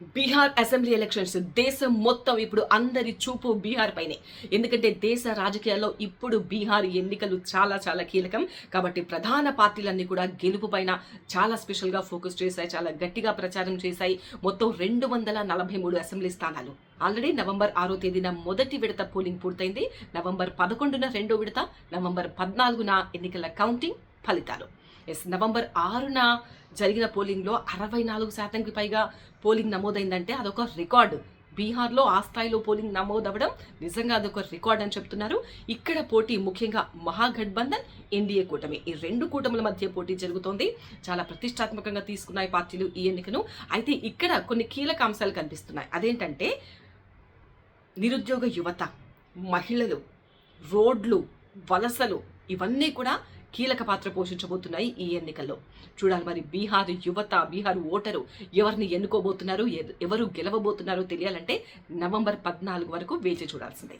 Bihar assembly elections దేశం మొత్తం ఇప్పుడు అందరి చూపు బీహార్ పైనే. ఎందుకంటే దేశ రాజకీయాల్లో ఇప్పుడు బీహార్ ఎన్నికలు చాలా చాలా కీలకం. కాబట్టి ప్రధాన పార్టీలన్నీ కూడా గెలుపు పైన చాలా స్పెషల్గా ఫోకస్ చేశాయి చాలా గట్టిగా ప్రచారం చేశాయి. మొత్తం రెండు వందల నలభై మూడు అసెంబ్లీ స్థానాలు. ఆల్రెడీ నవంబర్ ఆరో తేదీన మొదటి విడత పోలింగ్ పూర్తయింది. నవంబర్ పదకొండున రెండో విడత నవంబర్ పద్నాలుగున ఎన్నికల కౌంటింగ్ ఫలితాలు. ఎస్ నవంబర్ ఆరున జరిగిన పోలింగ్లో అరవై నాలుగు శాతంకి పైగా పోలింగ్ నమోదైందంటే అదొక రికార్డు. బీహార్లో ఆ స్థాయిలో పోలింగ్ నమోదవ్వడం నిజంగా అదొక రికార్డ్ అని చెప్తున్నారు. ఇక్కడ పోటీ ముఖ్యంగా మహాగఠబంధన్ ఎన్డీఏ కూటమి. ఈ రెండు కూటముల మధ్య పోటీ జరుగుతోంది. చాలా ప్రతిష్టాత్మకంగా తీసుకున్నాయి పార్టీలు ఈ ఎన్నికను. అయితే ఇక్కడ కొన్ని కీలక అంశాలు కనిపిస్తున్నాయి. అదేంటంటే నిరుద్యోగ యువత మహిళలు రోడ్లు వలసలు ఇవన్నీ కూడా కీలక పాత్ర పోషించబోతున్నాయి ఈ ఎన్నికల్లో. చూడాలి మరి బీహార్ యువత బీహార్ ఓటరు ఎవరిని ఎన్నుకోబోతున్నారు ఎవరు గెలవబోతున్నారో తెలియాలంటే నవంబర్ పద్నాలుగు వరకు వేచి చూడాల్సిందే.